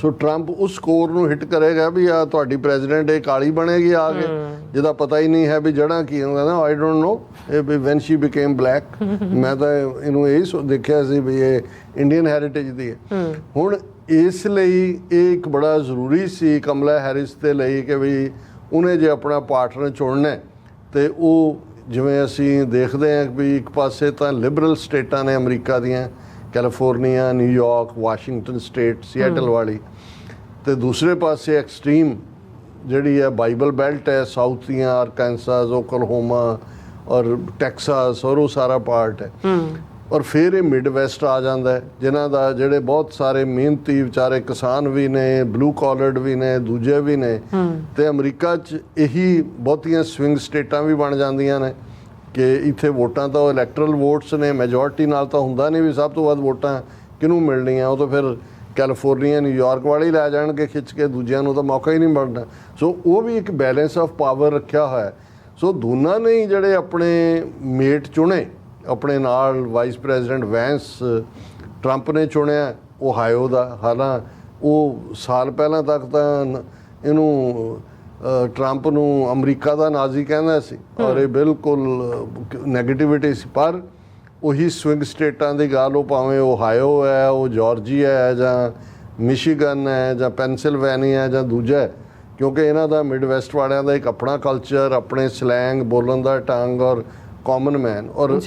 ਸੋ ਟਰੰਪ ਉਸ ਸਕੋਰ ਨੂੰ ਹਿੱਟ ਕਰੇਗਾ ਵੀ ਆ ਤੁਹਾਡੀ ਪ੍ਰੈਜ਼ੀਡੈਂਟ ਇਹ ਕਾਲੀ ਬਣੇਗੀ ਆ ਕੇ। ਜਿਹਦਾ ਪਤਾ ਹੀ ਨਹੀਂ ਹੈ ਵੀ ਜੜਾਂ ਕੀ ਹੁੰਦਾ ਨਾ ਆਈ ਡੋਨਟ ਨੋ ਇਹ ਵੀ ਵੈਨ ਸ਼ੀ ਬਿਕੇਮ ਬਲੈਕ ਮੈਂ ਤਾਂ ਇਹਨੂੰ ਇਹ ਦੇਖਿਆ ਸੀ ਵੀ ਇਹ ਇੰਡੀਅਨ ਹੈਰੀਟੇਜ ਦੀ ਹੈ। ਹੁਣ ਇਸ ਲਈ ਇਹ ਇੱਕ ਬੜਾ ਜ਼ਰੂਰੀ ਸੀ ਕਮਲਾ ਹੈਰਿਸ ਦੇ ਲਈ ਕਿ ਵੀ ਉਹਨੇ ਜੇ ਆਪਣਾ ਪਾਰਟਨਰ ਚੁਣਨਾ ਤੇ ਉਹ ਜਿਵੇਂ ਅਸੀਂ ਦੇਖਦੇ ਹਾਂ ਵੀ ਇੱਕ ਪਾਸੇ ਤਾਂ ਲਿਬਰਲ ਸਟੇਟਾਂ ਨੇ ਅਮਰੀਕਾ ਦੀਆਂ California New York Washington state Seattle ਵਾਲੀ। ਤੇ ਦੂਸਰੇ ਪਾਸੇ ਐਕਸਟ੍ਰੀਮ ਜਿਹੜੀ ਹੈ ਬਾਈਬਲ ਬੈਲਟ ਹੈ ਸਾਊਥ ਦੀਆਂ ਆਰਕਾਂਸਾਸ ਓਕਲਹੋਮਾ ਔਰ ਟੈਕਸਾਸ ਔਰ ਉਹ ਸਾਰਾ ਪਾਰਟ ਹੈ। ਔਰ ਫਿਰ ਇਹ ਮਿਡ ਵੈਸਟ ਆ ਜਾਂਦਾ ਹੈ ਜਿਨ੍ਹਾਂ ਦਾ ਜਿਹੜੇ ਬਹੁਤ ਸਾਰੇ ਮਿਹਨਤੀ ਵਿਚਾਰੇ ਕਿਸਾਨ ਵੀ ਨੇ ਬਲੂ ਕਾਲਰਡ ਵੀ ਨੇ ਦੂਜੇ ਵੀ ਨੇ। ਤੇ ਅਮਰੀਕਾ 'ਚ ਇਹੀ ਬਹੁਤੀਆਂ ਸਵਿੰਗ ਸਟੇਟਾਂ ਵੀ ਬਣ ਜਾਂਦੀਆਂ ਨੇ। ਕਿ ਇੱਥੇ ਵੋਟਾਂ ਤਾਂ ਇਲੈਕਟਰਲ ਵੋਟਸ ਨੇ ਮੈਜੋਰਟੀ ਨਾਲ ਤਾਂ ਹੁੰਦਾ ਨਹੀਂ ਵੀ ਸਭ ਤੋਂ ਵੱਧ ਵੋਟਾਂ ਕਿਹਨੂੰ ਮਿਲਣੀਆਂ, ਉਹ ਤਾਂ ਫਿਰ ਕੈਲੀਫੋਰਨੀਆ ਨਿਊਯਾਰਕ ਵਾਲੇ ਹੀ ਲੈ ਜਾਣਗੇ ਖਿੱਚ ਕੇ, ਦੂਜਿਆਂ ਨੂੰ ਤਾਂ ਮੌਕਾ ਹੀ ਨਹੀਂ ਮਿਲਣਾ ਸੋ ਉਹ ਵੀ ਇੱਕ ਬੈਲੈਂਸ ਆਫ ਪਾਵਰ ਰੱਖਿਆ ਹੋਇਆ ਸੋ ਦੋਨਾਂ ਨੇ ਹੀ ਜਿਹੜੇ ਆਪਣੇ ਮੇਟ ਚੁਣੇ, ਆਪਣੇ ਨਾਲ ਵਾਈਸ ਪ੍ਰੈਜ਼ੀਡੈਂਟ ਵੈਂਸ ਟਰੰਪ ਨੇ ਚੁਣਿਆ ਓਹਾਇਓ ਦਾ। ਹਾਲਾਂ ਉਹ ਸਾਲ ਪਹਿਲਾਂ ਤੱਕ ਤਾਂ ਇਹਨੂੰ ਟਰੰਪ ਨੂੰ ਅਮਰੀਕਾ ਦਾ ਨਾਜ਼ੀ ਕਹਿੰਦਾ ਸੀ। ਔਰ ਇਹ ਬਿਲਕੁਲ 네ਗੇਟਿਵਿਟੀ ਸੀ। ਪਰ ਉਹੀ ਸਵਿੰਗ ਸਟੇਟਾਂ ਦੀ ਗੱਲ ਉਹ ਭਾਵੇਂ ਓਹਾਇਓ ਹੈ ਉਹ ਜਾਰਜੀਆ ਹੈ ਜਾਂ ਮਿਸ਼ੀਗਨ ਹੈ ਜਾਂ ਪੈਨਸਿਲਵੇਨੀਆ ਹੈ ਜਾਂ ਦੂਜਾ ਹੈ। ਕਿਉਂਕਿ ਇਹਨਾਂ ਦਾ ਮਿਡਵੈਸਟ ਵਾਲਿਆਂ ਦਾ ਇੱਕ ਆਪਣਾ ਕਲਚਰ ਆਪਣੇ ਸਲੈਂਗ ਬੋਲਣ ਦਾ ਢੰਗ ਔਰ ਕਾਮਨ ਮੈਨ ਔਰ।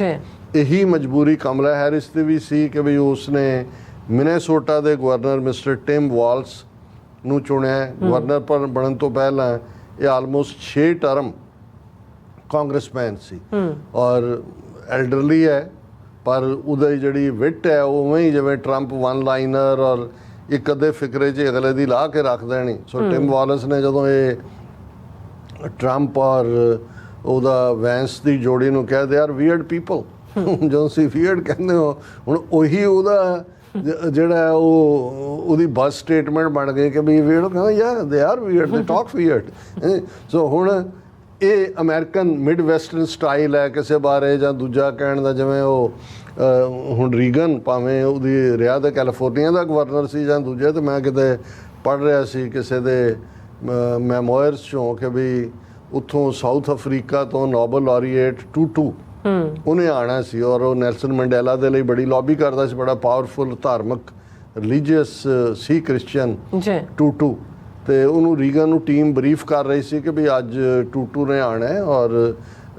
ਇਹੀ ਮਜਬੂਰੀ ਕਮਲਾ ਹੈਰਿਸ ਦੀ ਵੀ ਸੀ ਕਿ ਵੀ ਉਸਨੇ ਮਿਨੇਸੋਟਾ ਦੇ ਗਵਰਨਰ ਮਿਸਟਰ ਟਿਮ ਵਾਲਸ ਨੂੰ ਚੁਣਿਆ। ਗਵਰਨਰ ਪਰ ਬਣਨ ਤੋਂ ਪਹਿਲਾਂ ਇਹ ਆਲਮੋਸਟ 6 ਟਰਮ ਕਾਂਗਰਸਮੈਨ ਸੀ। ਔਰ ਐਲਡਰਲੀ ਹੈ ਪਰ ਉਹਦੀ ਜਿਹੜੀ ਵਿਟ ਹੈ ਉਹ ਉਵੇਂ ਹੀ ਜਿਵੇਂ ਟਰੰਪ ਵਨ ਲਾਈਨਰ ਔਰ ਇੱਕ ਅੱਧੇ ਫਿਕਰੇ 'ਚ ਅਗਲੇ ਦੀ ਲਾ ਕੇ ਰੱਖ ਦੇਣੀ। ਸੋ ਟਿਮ ਵਾਲਸ ਨੇ ਜਦੋਂ ਇਹ ਟਰੰਪ ਔਰ ਉਹਦਾ ਵੈਂਸ ਦੀ ਜੋੜੀ ਨੂੰ ਕਿਹਾ ਦੇ ਆਰ ਵੀਅਰਡ ਪੀਪਲ ਜਦੋਂ ਸੀ ਵੀਅਰਡ ਕਹਿੰਦੇ ਹੋ ਹੁਣ ਉਹੀ ਉਹਦਾ ਜਿਹੜਾ ਉਹ, ਉਹਦੀ ਬਸ ਸਟੇਟਮੈਂਟ ਬਣ ਗਈ ਕਿ ਵੀ ਵੀਅਰਡ ਕਹਿੰਦਾ ਯਾਰ they are weird they talk weird so ਹੁਣ ਇਹ ਅਮਰੀਕਨ ਮਿਡ ਵੈਸਟਰਨ ਸਟਾਈਲ ਹੈ ਕਿਸੇ ਬਾਰੇ ਜਾਂ ਦੂਜਾ ਕਹਿਣ ਦਾ ਜਿਵੇਂ ਉਹ ਹੁਣ ਰੀਗਨ ਭਾਵੇਂ ਉਹਦੀ ਰਿਹਾ ਤਾਂ ਕੈਲੀਫੋਰਨੀਆ ਦਾ ਗਵਰਨਰ ਸੀ ਜਾਂ ਦੂਜੇ, ਤੇ ਮੈਂ ਕਿਤੇ ਪੜ ਰਿਹਾ ਸੀ ਕਿਸੇ ਦੇ ਮੈਮੋਇਰਸ ਚੋਂ ਕਿ ਵੀ ਉੱਥੋਂ ਸਾਊਥ ਅਫਰੀਕਾ ਤੋਂ ਨੋਬਲ ਲਾਰੀਏਟ ਟੂਟੂ ਉਹਨੇ ਆਣਾ ਸੀ ਔਰ ਉਹ ਨੈਲਸਨ ਮੰਡੇਲਾ ਦੇ ਲਈ ਬੜੀ ਲੌਬੀ ਕਰਦਾ ਸੀ ਬੜਾ ਪਾਵਰਫੁਲ ਧਾਰਮਿਕ ਰਿਲੀਜੀਅਸ ਸੀ ਕ੍ਰਿਸਚੀਅਨ ਜੀ। ਟੂਟੂ। ਤੇ ਉਹਨੂੰ ਰੀਗਨ ਨੂੰ ਟੀਮ ਬਰੀਫ ਕਰ ਰਹੀ ਸੀ ਕਿ ਵੀ ਅੱਜ ਟੂਟੂ ਨੇ ਆਣਾ ਹੈ ਔਰ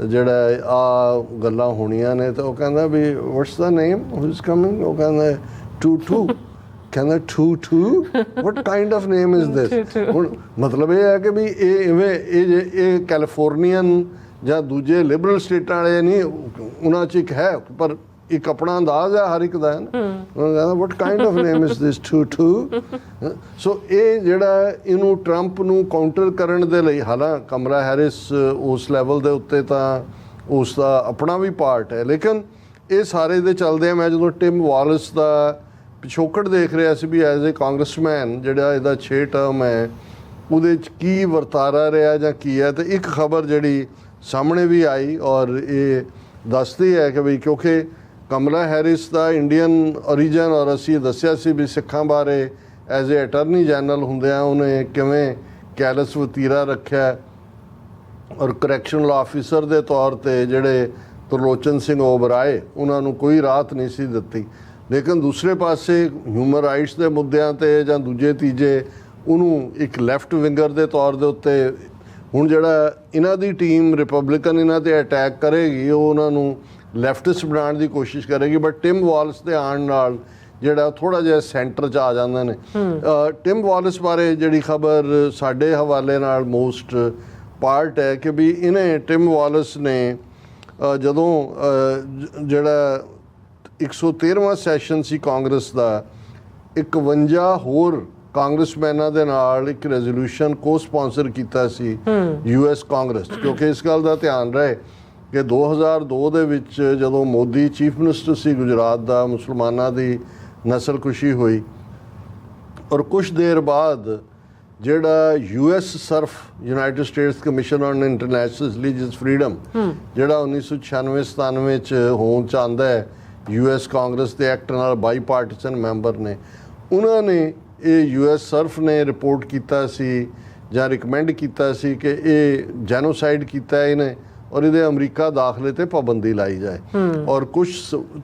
ਜਿਹੜਾ ਆ ਗੱਲਾਂ ਹੋਣੀਆਂ ਨੇ ਤਾਂ ਉਹ ਕਹਿੰਦਾ ਵੀ what's the name who is coming ਉਹ ਕਹਿੰਦਾ ਟੂਟੂ। ਕਹਿੰਦਾ tutu what kind of name is this ਹੁਣ ਮਤਲਬ ਇਹ ਹੈ ਕਿ ਵੀ ਇਹ ਇਵੇਂ ਇਹ ਇਹ ਕੈਲੀਫੋਰਨੀਅਨ ਜਾਂ ਦੂਜੇ ਲਿਬਰਲ ਸਟੇਟਾਂ ਵਾਲੇ ਨਹੀਂ ਉਹਨਾਂ ਚ ਇੱਕ ਹੈ ਪਰ ਇੱਕ ਆਪਣਾ ਅੰਦਾਜ਼ ਹੈ ਹਰ ਇੱਕ ਦਾ ਹੈ ਨਾ? ਉਹ ਕਹਿੰਦਾ what kind of name is this tutu so ਇਹ ਜਿਹੜਾ ਇਹਨੂੰ ਟਰੰਪ ਨੂੰ ਕਾਊਂਟਰ ਕਰਨ ਦੇ ਲਈ ਹਾਲਾਂ ਕਮਲਾ ਹੈਰਿਸ ਉਸ ਲੈਵਲ ਦੇ ਉੱਤੇ ਤਾਂ ਉਸ ਦਾ ਆਪਣਾ ਵੀ ਪਾਰਟ ਹੈ ਲੇਕਿਨ ਇਹ ਸਾਰੇ ਦੇ ਚੱਲਦੇ ਆ। ਮੈਂ ਜਦੋਂ ਟਿਮ ਵਾਲਸ ਦਾ ਪਿਛੋਕੜ ਦੇਖ ਰਿਹਾ ਸੀ ਵੀ ਐਜ਼ ਅ ਕਾਂਗਰਸਮੈਨ ਜਿਹੜਾ ਇਹਦਾ 6 ਟਰਮ ਹੈ ਉਹਦੇ ਚ ਕੀ ਵਰਤਾਰਾ ਰਿਹਾ ਜਾਂ ਕੀ ਹੈ ਤੇ ਇੱਕ ਖਬਰ ਜਿਹੜੀ ਸਾਹਮਣੇ ਵੀ ਆਈ ਔਰ ਇਹ ਦੱਸਦੀ ਹੈ ਕਿ ਵੀ ਕਿਉਂਕਿ ਕਮਲਾ ਹੈਰਿਸ ਦਾ ਇੰਡੀਅਨ origin ਔਰ ਅਸੀਂ ਦੱਸਿਆ ਸੀ ਵੀ ਸਿੱਖਾਂ ਬਾਰੇ ਐਜ਼ ਅ ਅਟਰਨੀ ਜਨਰਲ ਹੁੰਦਿਆਂ ਉਹਨੇ ਕਿਵੇਂ ਕੈਲਸ ਵਤੀਰਾ ਰੱਖਿਆ ਔਰ ਕਰੈਕਸ਼ਨਲ ਆਫੀਸਰ ਦੇ ਤੌਰ ਤੇ ਜਿਹੜੇ ਤਰਲੋਚਨ ਸਿੰਘ ਓਬਰਾਏ, ਉਹਨਾਂ ਨੂੰ ਕੋਈ ਰਾਹਤ ਨਹੀਂ ਸੀ ਦਿੱਤੀ। ਲੇਕਿਨ ਦੂਸਰੇ ਪਾਸੇ ਹਿਊਮਨ ਰਾਈਟਸ ਦੇ ਮੁੱਦਿਆਂ ਤੇ ਜਾਂ ਦੂਜੇ ਤੀਜੇ, ਉਹਨੂੰ ਇੱਕ ਲੈਫਟ ਵਿੰਗਰ ਦੇ ਤੌਰ ਦੇ ਉੱਤੇ ਹੁਣ ਜਿਹੜਾ ਇਹਨਾਂ ਦੀ ਟੀਮ ਰਿਪਬਲਿਕਨ ਇਹਨਾਂ ਤੇ ਅਟੈਕ ਕਰੇਗੀ ਉਹ ਉਹਨਾਂ ਨੂੰ ਲੈਫਟਿਸਟ ਬਣਾਉਣ ਦੀ ਕੋਸ਼ਿਸ਼ ਕਰੇਗੀ ਬਟ ਟਿਮ ਵਾਲਸ ਦੇ ਆਉਣ ਨਾਲ ਜਿਹੜਾ ਥੋੜਾ ਜਿਹਾ ਸੈਂਟਰ 'ਚ ਆ ਜਾਂਦੇ ਨੇ। ਟਿਮ ਵਾਲਸ ਬਾਰੇ ਜਿਹੜੀ ਖਬਰ ਸਾਡੇ ਹਵਾਲੇ ਨਾਲ ਮੋਸਟ ਪਾਰਟ ਹੈ ਕਿ ਵੀ ਇਹਨੇ ਟਿਮ ਵਾਲਸ ਨੇ ਜਦੋਂ ਜਿਹੜਾ 113ਵਾਂ ਸੈਸ਼ਨ ਸੀ ਕਾਂਗਰਸ ਦਾ 51 ਹੋਰ ਕਾਂਗਰਸਮੈਨਾਂ ਦੇ ਨਾਲ ਇੱਕ ਰੈਜ਼ੋਲੂਸ਼ਨ ਕੋ ਸਪਾਂਸਰ ਕੀਤਾ ਸੀ ਯੂਐਸ ਕਾਂਗਰਸ ਕਿਉਂਕਿ ਇਸ ਗੱਲ ਦਾ ਧਿਆਨ ਰਹੇ ਕਿ 2002 ਦੇ ਵਿੱਚ ਜਦੋਂ ਮੋਦੀ ਚੀਫ ਮਿਨਿਸਟਰ ਸੀ ਗੁਜਰਾਤ ਦਾ ਮੁਸਲਮਾਨਾਂ ਦੀ ਨਸਲਕੁਸ਼ੀ ਹੋਈ ਔਰ ਕੁਝ ਦੇਰ ਬਾਅਦ ਜਿਹੜਾ USCIRF United States commission on international religious freedom ਜਿਹੜਾ 1996 97 ਚ ਹੋਂਦ ਚ ਆਂਦਾ ਹੈ ਯੂਐਸ ਕਾਂਗਰਸ ਦੇ ਐਕਟ ਨਾਲ ਬਾਈ ਪਾਰਟੀਸ਼ਨ ਮੈਂਬਰ ਨੇ ਉਹਨਾਂ ਨੇ ਇਹ ਯੂਐਸ ਸਰਫ ਨੇ ਰਿਪੋਰਟ ਕੀਤਾ ਸੀ ਜਾਂ ਰਿਕਮੈਂਡ ਕੀਤਾ ਸੀ ਕਿ ਇਹ ਜੈਨੋਸਾਈਡ ਕੀਤਾ ਇਹਨੇ ਔਰ ਇਹਦੇ ਅਮਰੀਕਾ ਦਾਖਲੇ ਤੇ ਪਾਬੰਦੀ ਲਾਈ ਜਾਏ। ਔਰ ਕੁਝ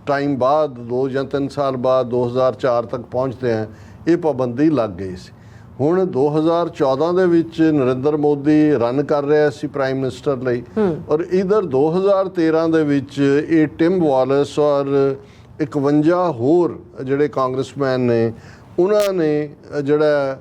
ਟਾਈਮ ਬਾਅਦ 2 ਜਾਂ 3 ਸਾਲ ਬਾਅਦ 2004 ਤੱਕ ਪਹੁੰਚਦੇ ਆ ਇਹ ਪਾਬੰਦੀ ਲੱਗ ਗਈ ਸੀ। ਹੁਣ 2014 ਦੇ ਵਿੱਚ ਨਰਿੰਦਰ ਮੋਦੀ ਰਨ ਕਰ ਰਿਹਾ ਸੀ ਪ੍ਰਾਈਮ ਮਿਨਿਸਟਰ ਲਈ। ਔਰ ਇਧਰ 2013 ਦੇ ਵਿੱਚ ਇਹ ਟਿਮ ਵਾਲਸ ਔਰ 51 ਹੋਰ ਜਿਹੜੇ ਕਾਂਗਰਸਮੈਨ ਨੇ ਉਹਨਾਂ ਨੇ ਜਿਹੜਾ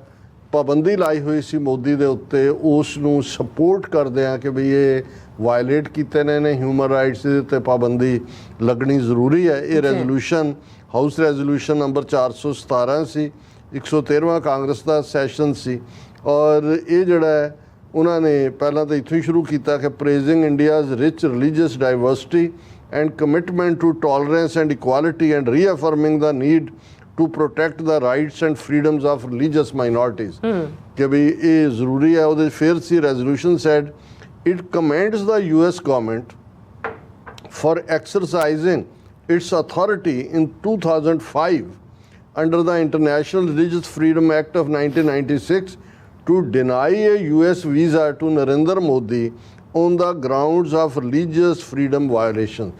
ਪਾਬੰਦੀ ਲਾਈ ਹੋਈ ਸੀ ਮੋਦੀ ਦੇ ਉੱਤੇ ਉਸ ਨੂੰ ਸਪੋਰਟ ਕਰਦੇ ਆ ਕਿ ਵੀ ਇਹ ਵਾਇਲੇਟ ਕੀਤੇ ਨੇ ਨੇ ਹਿਊਮਨ ਰਾਈਟਸ ਦੇ ਉੱਤੇ ਪਾਬੰਦੀ ਲੱਗਣੀ ਜ਼ਰੂਰੀ ਹੈ। ਇਹ ਰੈਜ਼ੋਲੂਸ਼ਨ ਹਾਊਸ ਰੈਜ਼ੋਲੂਸ਼ਨ ਨੰਬਰ 417 ਸੀ 113ਵਾਂ ਕਾਂਗਰਸ ਦਾ ਸੈਸ਼ਨ ਸੀ। ਔਰ ਇਹ ਜਿਹੜਾ ਉਹਨਾਂ ਨੇ ਪਹਿਲਾਂ ਤਾਂ ਇੱਥੋਂ ਹੀ ਸ਼ੁਰੂ ਕੀਤਾ ਕਿ praising India's rich religious diversity and commitment to tolerance and equality and reaffirming the need to protect the rights and freedoms of religious minorities ke bhi eh zaruri hai ohde resolution said it commends the us government for exercising its authority in 2005 under the international religious freedom act of 1996 to deny a us visa to narendra modi on the grounds of religious freedom violation.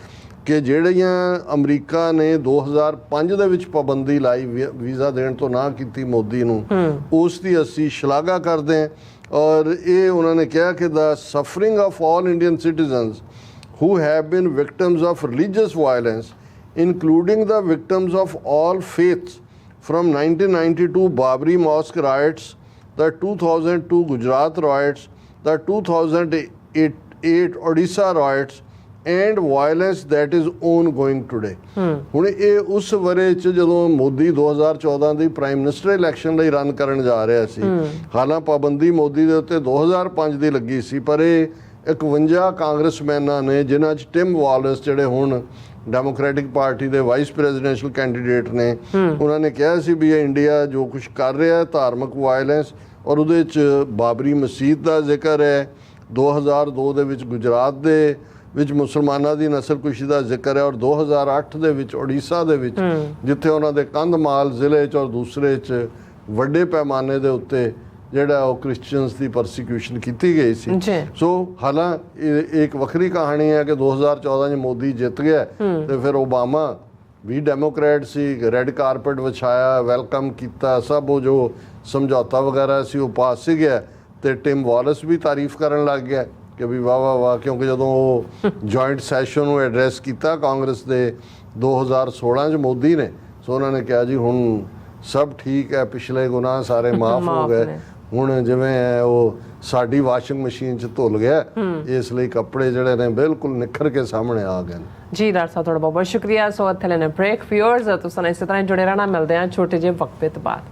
ਕਿ ਜਿਹੜੀਆਂ America ਨੇ 2005 ਦੇ ਵਿੱਚ ਪਾਬੰਦੀ ਲਾਈ visa ਦੇਣ ਤੋਂ ਨਾ ਕੀਤੀ ਮੋਦੀ ਨੂੰ ਉਸ ਦੀ ਅਸੀਂ ਸ਼ਲਾਘਾ ਕਰਦੇ ਹਾਂ ਔਰ ਇਹ ਉਹਨਾਂ ਨੇ ਕਿਹਾ ਕਿ the suffering of all Indian citizens who have been victims of religious violence, including the victims of all faiths from 1992 Babri Mosque riots, the 2002 Gujarat riots, the 2008 Odisha riots, and violence violence is is going today. ਹੁਣ ਇਹ ਉਸ ਵਰੇ ਚ ਜਦੋਂ ਮੋਦੀ 2014 ਦੀ prime minister election ਲਈ run ਕਰਨ ਜਾ ਰਿਹਾ ਸੀ, ਹਾਲਾਂ ਪਾਬੰਦੀ ਮੋਦੀ ਦੇ ਉੱਤੇ 2005 ਦੀ ਲੱਗੀ ਸੀ, ਪਰ ਇਹ 51 ਕਾਂਗਰਸਮੈਨਾਂ ਨੇ, ਜਿਨ੍ਹਾਂ 'ਚ ਟਿਮ ਵਾਲਸ ਜਿਹੜੇ ਹੁਣ ਡੈਮੋਕ੍ਰੈਟਿਕ ਪਾਰਟੀ ਦੇ ਵਾਈਸ ਪ੍ਰੈਜ਼ੀਡੈਂਸ਼ੀਅਲ ਕੈਂਡੀਡੇਟ ਨੇ, ਉਹਨਾਂ ਨੇ ਕਿਹਾ ਸੀ ਵੀ ਇਹ ਇੰਡੀਆ ਜੋ ਕੁਝ ਕਰ ਰਿਹਾ ਹੈ, ਧਾਰਮਿਕ ਵਾਇਲੈਂਸ ਔਰ ਉਹਦੇ 'ਚ ਬਾਬਰੀ ਮਸਜਿਦ ਦਾ ਜ਼ਿਕਰ ਹੈ 2002 ਦੇ ਵਿੱਚ ਗੁਜਰਾਤ ਦੇ ਵਿੱਚ ਮੁਸਲਮਾਨਾਂ ਦੀ ਨਸਲਕੁਸ਼ੀ ਦਾ ਜ਼ਿਕਰ ਹੈ ਔਰ 2008 ਦੇ ਵਿੱਚ ਓਡੀਸ਼ਾ ਦੇ ਵਿੱਚ ਜਿੱਥੇ ਉਹਨਾਂ ਦੇ ਕੰਧਮਾਲ ਜ਼ਿਲ੍ਹੇ 'ਚ ਔਰ ਦੂਸਰੇ 'ਚ ਵੱਡੇ ਪੈਮਾਨੇ ਦੇ ਉੱਤੇ ਜਿਹੜਾ ਉਹ ਕ੍ਰਿਸਚੀਅਨਸ ਦੀ ਪਰਸੀਕਿਊਸ਼ਨ ਕੀਤੀ ਗਈ ਸੀ। ਸੋ ਹਾਲਾਂ ਇਹ ਇੱਕ ਵੱਖਰੀ ਕਹਾਣੀ ਹੈ ਕਿ 2014 ਚ ਮੋਦੀ ਜਿੱਤ ਗਿਆ ਤੇ ਫਿਰ ਓਬਾਮਾ ਵੀ ਡੈਮੋਕ੍ਰੇਟ ਸੀ ਰੈੱਡ ਕਾਰਪਟ ਵਿਛਾਇਆ ਵੈਲਕਮ ਕੀਤਾ ਸਭ ਉਹ ਜੋ ਸਮਝੌਤਾ ਵਗੈਰਾ ਸੀ ਉਹ ਪਾਸ ਸੀ ਗਿਆ ਤੇ ਟਿਮ ਵਾਲਸ ਵੀ ਤਾਰੀਫ ਕਰਨ ਲੱਗ ਗਿਆ। ਕਿ ਵੀ ਵਾਹ ਵਾਹ ਵਾਹ ਕਿਉਂਕਿ ਜਦੋਂ ਉਹ ਜੁਆਇੰਟ ਸੈਸ਼ਨ ਨੂੰ ਐਡਰੈਸ ਕੀਤਾ ਕਾਂਗਰਸ ਦੇ 2016 ਚ ਮੋਦੀ ਨੇ ਸੋ ਉਹਨਾਂ ਨੇ ਕਿਹਾ ਜੀ ਹੁਣ ਸਭ ਠੀਕ ਹੈ ਪਿਛਲੇ ਗੁਨਾਹ ਸਾਰੇ ਮਾਫ ਹੋ ਗਏ। ਹੁਣ ਜਿਵੇਂ ਉਹ ਸਾਡੀ ਵਾਸ਼ਿੰਗ ਮਸ਼ੀਨ 'ਚ ਧੁੱਲ ਗਿਆ ਇਸ ਲਈ ਕੱਪੜੇ ਜਿਹੜੇ ਨੇ ਬਿਲਕੁਲ ਨਿਖਰ ਕੇ ਸਾਹਮਣੇ ਆ ਗਏ ਜੀ ਡਾਕਟਰ ਸਾਹਿਬ ਤੁਹਾਡਾ ਬਹੁਤ ਬਹੁਤ ਸ਼ੁਕਰੀਆ। ਸੋ ਇੱਥੇ ਲੈਣੇ ਬ੍ਰੇਕ ਫਿਅਰਸ ਤੁਸੀਂ ਇਸੇ ਤਰ੍ਹਾਂ ਜੁੜੇ ਰਹਿਣਾ। ਮਿਲਦੇ ਹਾਂ ਛੋਟੇ ਜਿਹੇ ਵਕਫੇ ਤੋਂ ਬਾਅਦ।